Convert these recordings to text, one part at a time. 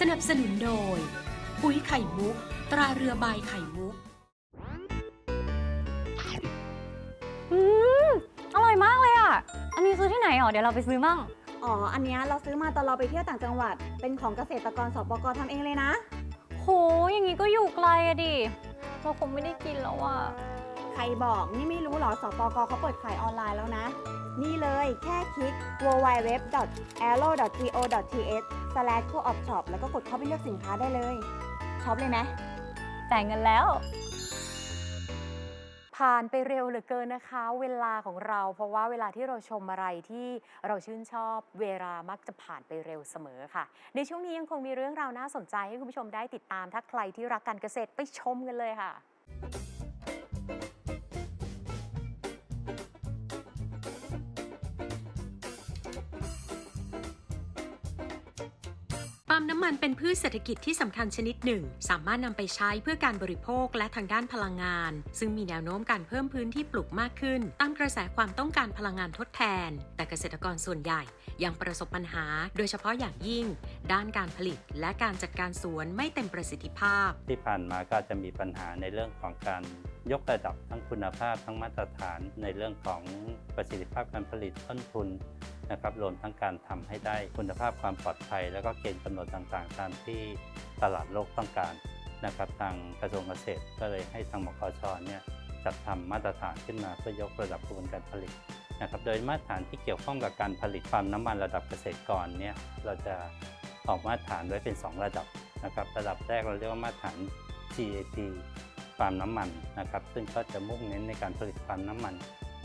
สนับสนุนโดย ปุ๋ยไข่มุก ตราเรือใบไข่มุก อืมอร่อยมากเลยอะ อันนี้ซื้อที่ไหนอ๋อเดี๋ยวเราไปซื้อมั่ง อ๋อ อันเนี้ยเราซื้อมาตอนเราไปเที่ยวต่างจังหวัด เป็นของเกษตรกรสปกทำเองเลยนะ โห อย่างนี้ก็อยู่ไกลอะดิ เราคงไม่ได้กินแล้วอะ ใครบอกนี่ไม่รู้เหรอสปกเขาเปิดขายออนไลน์แล้วนะนี่เลย แค่คลิก www.arrow.go.th/co-op shop แล้วก็กดเข้าไปเลือกสินค้าได้เลยช็อปเลยไหมจ่ายเงินแล้ว ผ่านไปเร็วเหลือเกินนะคะ เวลาของเรา เพราะว่าเวลาที่เราชมอะไรที่เราชื่นชอบ เวลามักจะผ่านไปเร็วเสมอค่ะ ในช่วงนี้ยังคงมีเรื่องราวน่าสนใจให้คุณผู้ชมได้ติดตามถ้าใครที่รักการเกษตรไปชมกันเลยค่ะ มันเป็นพืชเศรษฐกิจที่สำคัญชนิดหนึ่ง สามารถนำไปใช้เพื่อการบริโภคและทางด้านพลังงาน ซึ่งมีแนวโน้มการเพิ่มพื้นที่ปลูกมากขึ้น ตามกระแสความต้องการพลังงานทดแทน แต่เกษตรกรส่วนใหญ่ยังประสบปัญหา โดยเฉพาะอย่างยิ่ง ด้านการผลิตและการจัดการสวนไม่เต็มประสิทธิภาพ ที่ผ่านมาก็จะมีปัญหาในเรื่องของการยกระดับทั้งคุณภาพทั้งมาตรฐานในเรื่องของประสิทธิภาพการผลิตต้นทุน นะครับรวมทั้งการทำให้ได้คุณภาพความปลอดภัย แล้วก็เกณฑ์กำหนดต่างๆ ตามที่ตลาดโลกต้องการนะครับทางกระทรวงเกษตรก็เลยให้ทางมกชเนี่ยจัดทำมาตรฐานขึ้นมาเพื่อยกระดับกระบวนการผลิตนะครับโดยมาตรฐานที่เกี่ยวข้องกับการผลิตปาล์มน้ำมันระดับเกษตรกรเนี่ยเราจะออกมาตรฐานไว้เป็น 2 ระดับนะครับระดับแรกเราเรียกว่ามาตรฐาน GAP ปาล์มน้ำมันนะครับซึ่งก็จะมุ่งเน้นในการผลิตปาล์มน้ำมัน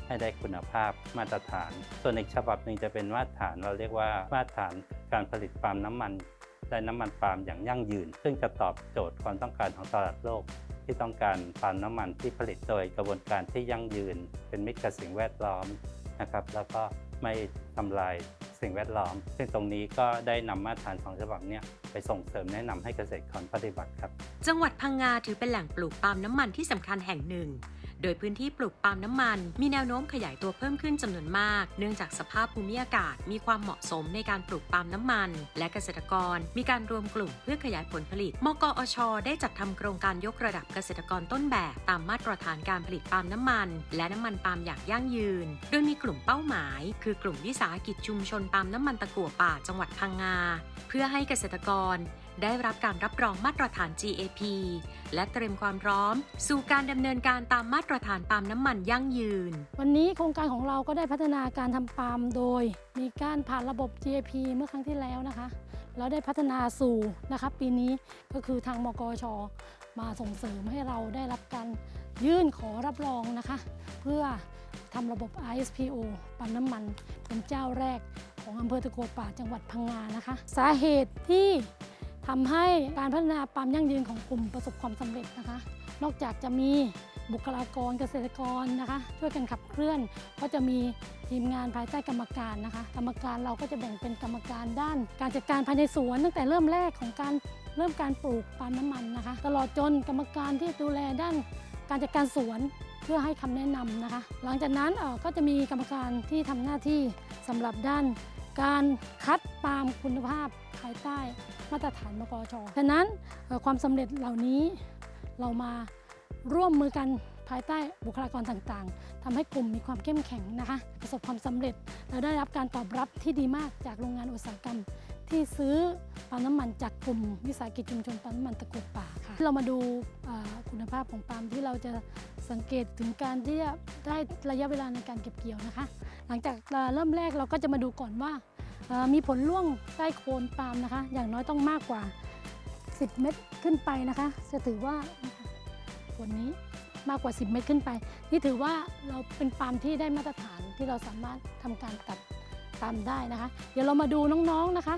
ให้ได้คุณภาพมาตรฐาน ส่วนอีกฉบับหนึ่งจะเป็นมาตรฐานเราเรียกว่ามาตรฐานการผลิตปาล์มน้ำมันและน้ำมันปาล์มอย่างยั่งยืน ซึ่งจะตอบโจทย์ความต้องการของตลาดโลก ที่ต้องการปาล์มน้ำมันที่ผลิตโดยกระบวนการที่ยั่งยืน เป็นมิตรกับสิ่งแวดล้อมนะครับ แล้วก็ไม่ทำลายสิ่งแวดล้อม ซึ่งตรงนี้ก็ได้นำมาตรฐานสองฉบับเนี้ไปส่งเสริมแนะนำให้เกษตรกรปฏิบัติครับ จังหวัดพังงาถือเป็นแหล่งปลูกปาล์มน้ำมันที่สำคัญแห่งหนึ่ง โดยพื้นที่ปลูกปาล์มน้ำมัน มีแนวโน้มขยายตัวเพิ่มขึ้นจำนวนมาก เนื่องจากสภาพภูมิอากาศมีความเหมาะสมในการปลูกปาล์มน้ำมัน และเกษตรกร มีการรวมกลุ่มเพื่อขยายผลผลิต มกอช ได้จัดทำโครงการยกระดับเกษตรกรต้นแบบตามมาตรฐานการผลิตปาล์มน้ำมัน และน้ำมันปาล์มอย่างยั่งยืน โดยมีกลุ่มเป้าหมาย คือกลุ่มวิสาหกิจชุมชนปาล์มน้ำมันตะกั่วป่าจังหวัดพังงา เพื่อให้เกษตรกร ได้รับการรับรองมาตรฐาน GAP และเตรียมความพร้อม สู่การดำเนินการตามมาตรฐานปาล์มน้ำมันยั่งยืน วันนี้โครงการของเราก็ได้พัฒนาการทำปาล์มโดย มีการผ่านระบบ GAP เมื่อครั้งที่แล้วนะคะแล้วได้พัฒนาสู่นะคะปีนี้ก็คือทางมกช มาส่งเสริมให้เราได้รับการยื่นขอรับรองนะคะ เพื่อทำระบบ ISPO ปั๊มน้ำมันเป็นเจ้าแรกของอำเภอตะโกวป่าจังหวัดพังงานะคะ สาเหตุที่ ทำให้การพัฒนาปั๊มยั่งยืนของกลุ่มประสบความสำเร็จนะคะ นอกจากจะมีบุคลากรเกษตรกรนะคะ ช่วยกันขับเคลื่อน ก็จะมีทีมงานภายใต้กรรมการนะคะ กรรมการเราก็จะแบ่งเป็นกรรมการด้าน การจัดการภายในสวนตั้งแต่เริ่มแรกของการเริ่มการปลูกปาล์มน้ำมันนะคะ ตลอดจนกรรมการที่ดูแลด้านการจัดการสวนเพื่อให้คำแนะนำนะคะ หลังจากนั้นก็จะมีกรรมการที่ทำหน้าที่สำหรับด้าน การคัดปาล์มคุณภาพภายใต้มาตรฐานมกชฉะนั้นความสำเร็จเหล่านี้เรามาร่วมมือกันภายใต้บุคลากรต่างๆทำให้กลุ่มมีความเข้มแข็งนะคะ ประสบความสำเร็จ และได้รับการตอบรับที่ดีมากจากโรงงานอุตสาหกรรม ที่ซื้อปาล์มน้ำมันจากกลุ่มวิสาหกิจชุมชนปาล์มน้ำมันตะกุดป่าค่ะ เรามาดูคุณภาพของปาล์มที่เราจะ สังเกตถึงการที่จะได้ระยะเวลาในการเก็บเกี่ยวนะคะ หลังจากเริ่มแรกเราก็จะมาดูก่อนว่า มีผลร่วงใต้โคนปาล์มนะคะ อย่างน้อยต้องมากกว่า 10 เม็ดขึ้นไปนะคะ จะถือว่าผลนี้มากกว่า 10 เม็ดขึ้นไป นี่ถือว่าเราเป็นปาล์มที่ได้มาตรฐานที่เราสามารถทำการตัดปาล์มได้นะคะ เดี๋ยวเรามาดูน้องๆนะคะ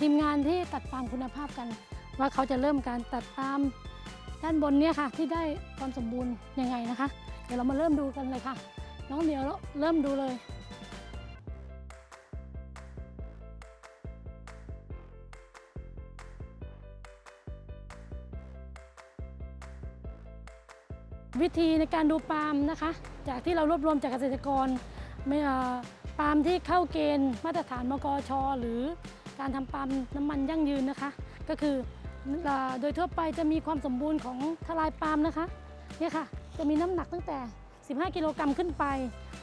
ทีมงานที่ตัดปาล์มคุณภาพกัน ว่าเขาจะเริ่มการตัดปาล์ม ด้านบนเนี่ยค่ะที่ได้ความสมบูรณ์ยังไงนะคะ เดี๋ยวเรามาเริ่มดูกันเลยค่ะ น้องเดียวเริ่มดูเลยวิธีในการดูปาล์มนะคะ จากที่เรารวบรวมจากเกษตรกรไม่เอ่อปาล์มที่เข้าเกณฑ์มาตรฐานมกช หรือการทำปาล์มน้ำมันยั่งยืนนะคะ ก็คือ โดยทั่วไปจะมีความสมบูรณ์ของทลายปาล์มนะคะเนี่ยค่ะจะมีน้ำหนักตั้งแต่ 15 กิโลกรัมขึ้นไป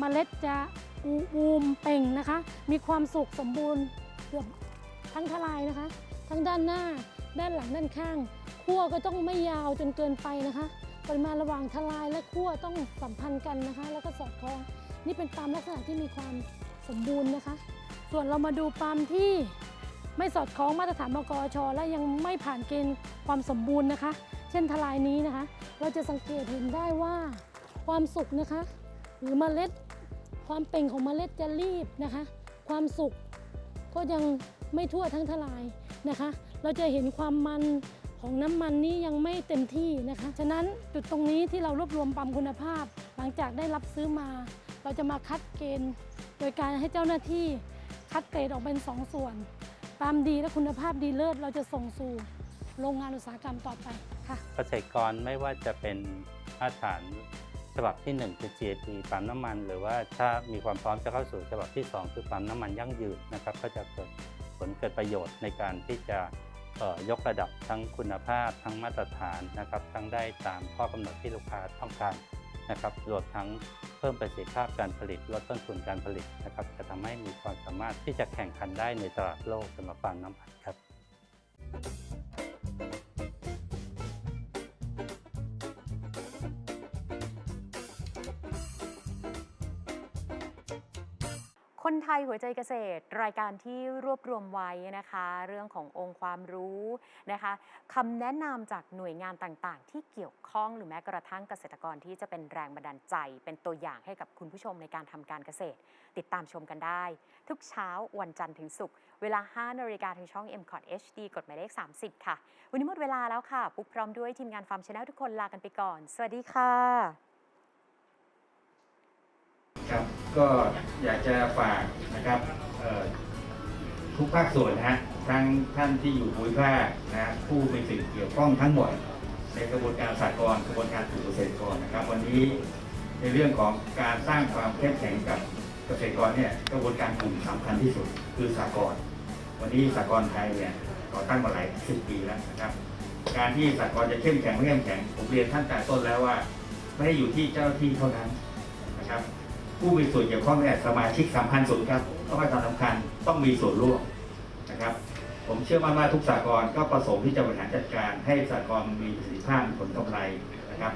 มเมล็ดจะอูอูมเป่งนะคะ มีความสุกสมบูรณ์เกือบทั้งทลายนะคะ ทั้งด้านหน้า ด้านหลังด้านข้างขั้วก็ต้องไม่ยาวจนเกินไปนะคะปริมาณระหว่างทลายและขั้วต้องสัมพันธ์กันนะคะ แล้วก็สอดคล้องนี่เป็นปาล์มลักษณะที่มีความสมบูรณ์นะคะ ส่วนเรามาดูปาล์มที่ ไม่สอดคล้องมาตรฐานมกชและยังไม่ผ่านเกณฑ์ความสมบูรณ์นะคะ เช่นทลายนี้นะคะ เราจะสังเกตเห็นได้ว่าความสุกนะคะ หรือเมล็ด ความเป่งของเมล็ดจะรีบนะคะ ความสุกก็ยังไม่ทั่วทั้งทลายนะคะ เราจะเห็นความมันของน้ำมันนี้ยังไม่เต็มที่นะคะ ฉะนั้นจุดตรงนี้ที่เรารวบรวมปั๊มคุณภาพ หลังจากได้รับซื้อมา เราจะมาคัดเกณฑ์ โดยการให้เจ้าหน้าที่คัดเกรดออกเป็น 2 ส่วน ปั๊มดีและคุณภาพดีเลิศเราจะส่งสู่โรงงานอุตสาหกรรมต่อไปค่ะเกษตรกรไม่ว่าจะเป็นมาตรฐานฉบับที่ 1 คือ GAP ปั๊มน้ำมัน หรือว่าถ้ามีความพร้อมจะเข้าสู่ฉบับที่ 2 คือปั๊มน้ำมันยั่งยืนนะครับก็จะเกิดผลเกิดประโยชน์ในการที่จะยกระดับทั้งคุณภาพทั้งมาตรฐานนะครับทั้งได้ตามข้อกำหนดที่ลูกค้าต้องการนะครับรวมทั้ง พิ่มประสิทธิภาพการผลิตลดต้นทุนการผลิตนะครับจะทำให้มีความสามารถที่จะแข่งขันได้ในตลาดโลกสำหรับปั๊มน้ำมันครับ คนไทยหัวใจเกษตร รายการที่รวบรวมไว้นะคะ เรื่องขององค์ความรู้นะคะคำแนะนำจากหน่วยงานต่างๆ ที่เกี่ยวข้องหรือแม้กระทั่งเกษตรกรที่จะเป็นแรงบันดาลใจ เป็นตัวอย่างให้กับคุณผู้ชมในการทำการเกษตร ติดตามชมกันได้ ทุกเช้าวันจันทร์ถึงศุกร์เวลา 5นาฬิกาทางช่อง m c o t HD กดหมายเลข 30 ค่ะ วันนี้หมดเวลาแล้วค่ะ ปุ๊กพร้อมด้วยทีมงานฟาร์มชาแนลทุกคนลากันไปก่อน สวัสดีค่ะ ครับ ก็อยากจะฝากนะครับทุกภาคส่วนนะฮะทั้งท่านที่อยู่ภูมิภาคนะผู้มีสิ่งเกี่ยวข้องทั้งหมด ในกระบวนการสากลกระบวนการปลูกเกษตรกรนะครับ วันนี้ในเรื่องของการสร้างความเข้มแข็งกับเกษตรกรเนี่ยกระบวนการกลุ่มสำคัญที่สุดคือสากลวันนี้สากลไทยเนี่ยก่อตั้งมาหลายสิบปีแล้วนะครับ การที่สากลจะเข้มแข็งไม่เข้มแข็งผมเรียนท่านแต่ต้นแล้วว่า ไม่ได้อยู่ที่เจ้าที่เท่านั้นนะครับ ผู้มีส่วนเกี่ยวข้องเนี่ยสมาชิกสำคัญสุดครับต้องให้ความสำคัญต้องมีส่วนร่วมนะครับ ผมเชื่อมั่นว่าทุกสากลก็ประสงค์ที่จะบริหารจัดการให้สากลมีประสิทธิภาพผลกำไรนะครับ